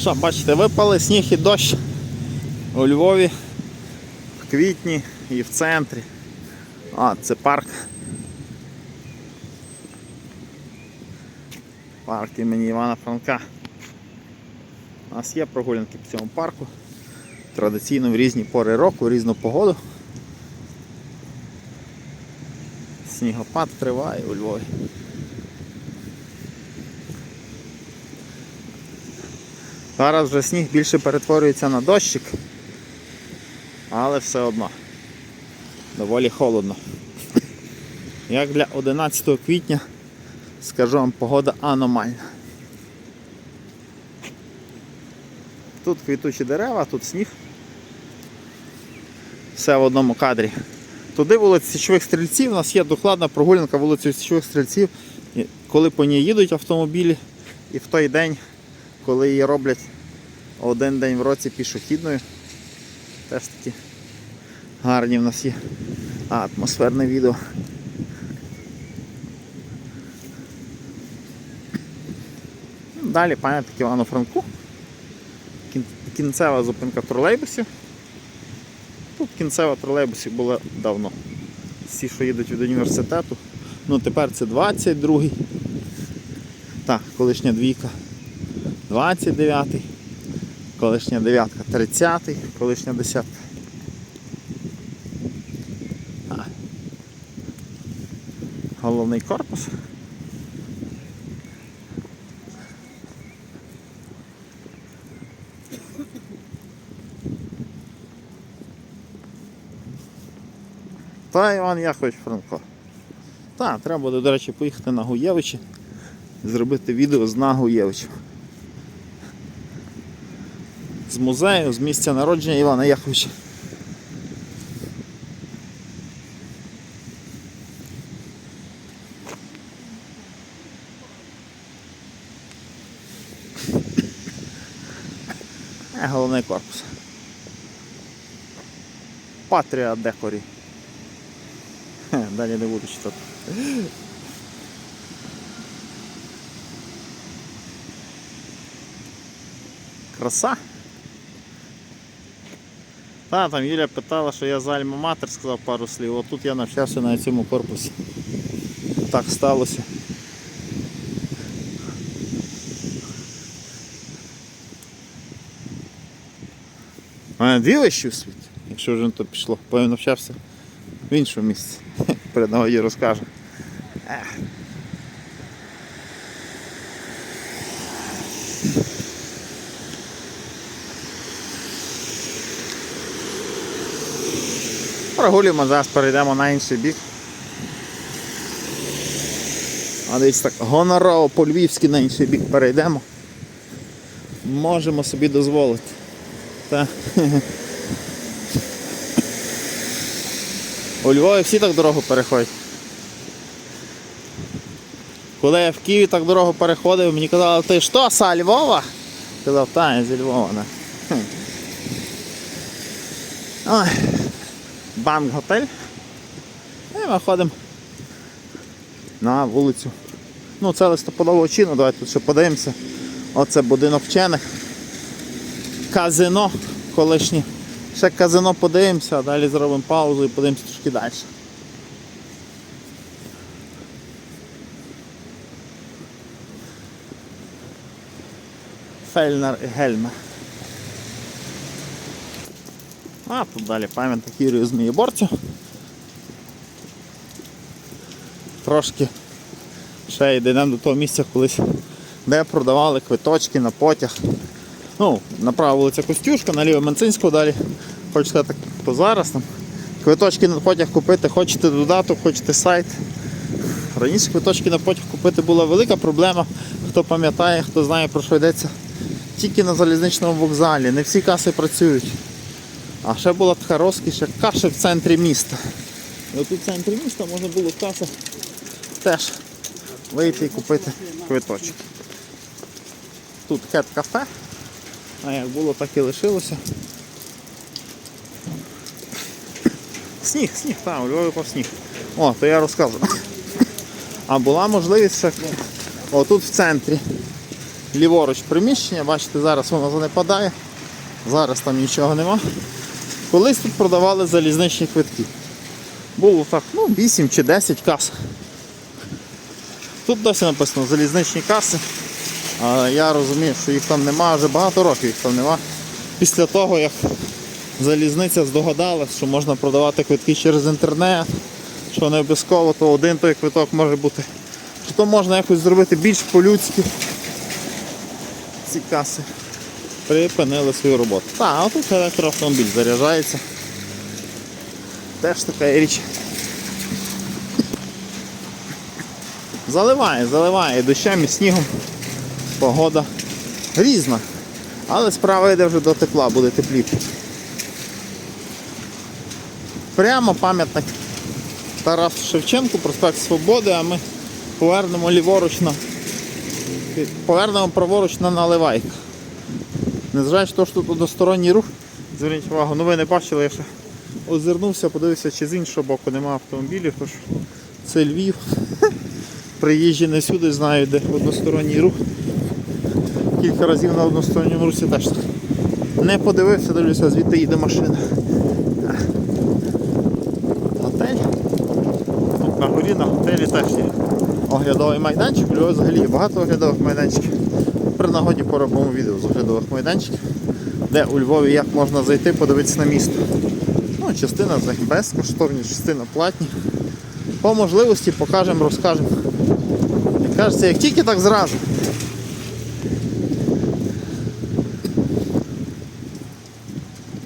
Що, бачите, випали сніг і дощ у Львові в квітні і в центрі. А, це парк. Парк імені Івана Франка. У нас є прогулянки по цьому парку. Традиційно в різні пори року, в різну погоду. Снігопад триває у Львові. Зараз вже сніг більше перетворюється на дощик, але все одно доволі холодно. Як для 11 квітня, скажу вам, погода аномальна. Тут квітучі дерева, тут сніг. Все в одному кадрі. Туди вулиця Січових Стрільців, у нас є докладна прогулянка вулицею Січових Стрільців, коли по ній їдуть автомобілі, і в той день, коли її роблять один день в році пішохідною, теж такі гарні в нас є атмосферне відео. Далі пам'ятник Івану Франку. Кінцева зупинка тролейбусів. Тут кінцева тролейбусів була давно. Всі, що їдуть від університету. Ну тепер це 22-й. Так, колишня двійка. 29-й. Колишня дев'ятка 30-й, колишня десятка. Головний корпус. Та Іван Якович Франко. Так, треба буде, до речі, поїхати на Гуєвичі, зробити відео з Нагуєвичем. З музею, з місця народження Івана Яковича. Е, Головний корпус. Патріа декорі. Далі не буду читати. Краса. Та, там Юля питала, що я з Альма-Матер сказав пару слів. От тут я навчався на цьому корпусі. Так сталося. У мене дві вищі в світі, якщо вже на то пішло, я навчався в іншому місці. Перед нагоді розкажу. Прогулюємо зараз, перейдемо на інший бік. А десь так гонорово по-львівськи на інший бік перейдемо. Можемо собі дозволити. Та. У Львові всі так дорогу переходять. Коли я в Києві так дорогу переходив, мені казали, ти що, са Львова? Казав, та, я зі Львова. Да. Ой. Банк готель. І ми ходимо на вулицю. Ну, це листопадового чину, давайте тут ще подивимося. Оце будинок вчених. Казино колишнє. Ще казино подивимося, а далі зробимо паузу і подивимося трошки далі. Фельнер і Гельмер. А тут далі пам'ятник Юрію Змієборцю. Трошки ще йдемо до того місця колись, де продавали квиточки на потяг. Ну, направо вулиця Костюшка, наліво Менцинського далі. Хочу сказати, то зараз там. Квиточки на потяг купити, хочете додаток, хочете сайт. Раніше квиточки на потяг купити була велика проблема. Хто пам'ятає, хто знає про що йдеться. Тільки на залізничному вокзалі, не всі каси працюють. А ще була така розкіш, як каша в центрі міста. І от у центрі міста можна було в касах теж вийти і купити квиточок. Тут хет кафе, а як було, так і лишилося. Сніг, сніг, так, у Львові по сніг. О, то я розказую. А була можливість ще отут в центрі ліворуч приміщення, бачите, зараз воно занепадає. Зараз там нічого нема. Колись тут продавали залізничні квитки. Було так, ну, 8 чи 10 кас. Тут досі написано залізничні каси. А я розумію, що їх там нема, вже багато років їх там нема. Після того, як залізниця здогадалась, що можна продавати квитки через інтернет, що не обов'язково, то один той квиток може бути. Що то можна якось зробити більш по-людськи. Ці каси припинили свою роботу. Так, а тут електроавтомобіль заряджається. Теж така річ. Заливає, заливає дощем і снігом. Погода різна. Але справа йде вже до тепла, буде тепліше. Прямо пам'ятник Тарасу Шевченку, проспект Свободи, а ми повернемо ліворуч на повернемо праворуч на наливайку. Незважаючи на те, що тут односторонній рух, зверніть увагу, ну ви не бачили, я ще озирнувся, подивився, чи з іншого боку немає автомобілів, тож це Львів. Приїжджі не сюди знають, де односторонній рух. Кілька разів на односторонньому русі теж. Не подивився, дивлюся, звідти їде машина. Готель. Тут на горі на готелі теж є оглядовий майданчик. У Львові взагалі багато оглядових майданчиків. При нагоді поробимо відео з оглядових майданчиків, де у Львові як можна зайти, подивитися на місто. Ну, частина безкоштовні, частина платні. По можливості покажемо, розкажемо. Як кажеться, як тільки так зразу.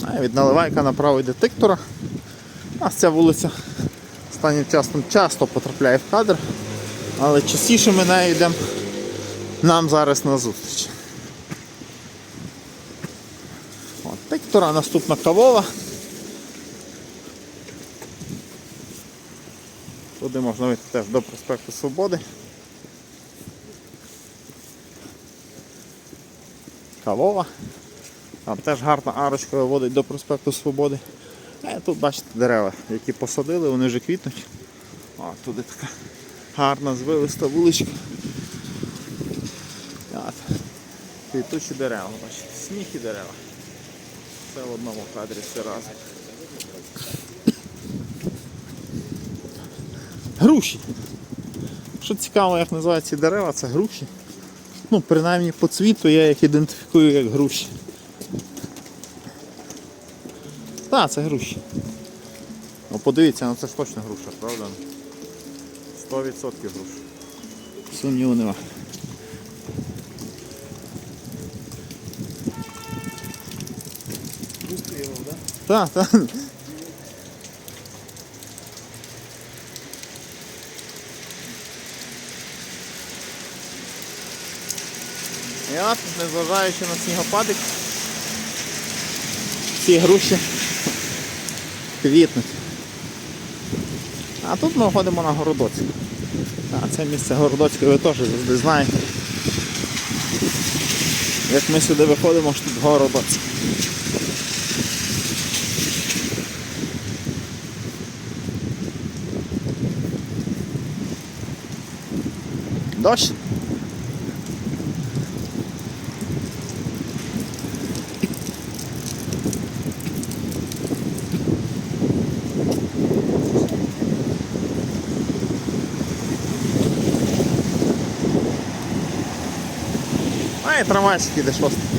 А від наливайка направо йде диктора. А ця вулиця останнім часом часто потрапляє в кадр, але частіше ми нею йдемо нам зараз на зустріч. От, диктора, наступна кавова. Туди можна вийти теж до проспекту Свободи. Кавова. Там теж гарна арочка виводить до проспекту Свободи. А тут бачите дерева, які посадили, вони вже квітнуть. О, туди така гарна звилиста вуличка. От. Квітучі дерева, бачите, сніг і дерева. Все в одному кадрі все разом. Груші. Що цікаво, як називають ці дерева, це груші. Ну, принаймні по цвіту я їх ідентифікую як груші. Так, це груші. Ну подивіться, ну це ж точно груша, правда? 100% груша. Сумніву нема. Так, так. От, незважаючи на снігопадик, ці груші квітнуть. А тут ми ходимо на Городоцьку. А це місце Городоцьке ви теж завжди знаєте. Як ми сюди виходимо, що тут Городоцьк. Дощ. А і трамвайчик іде шостий.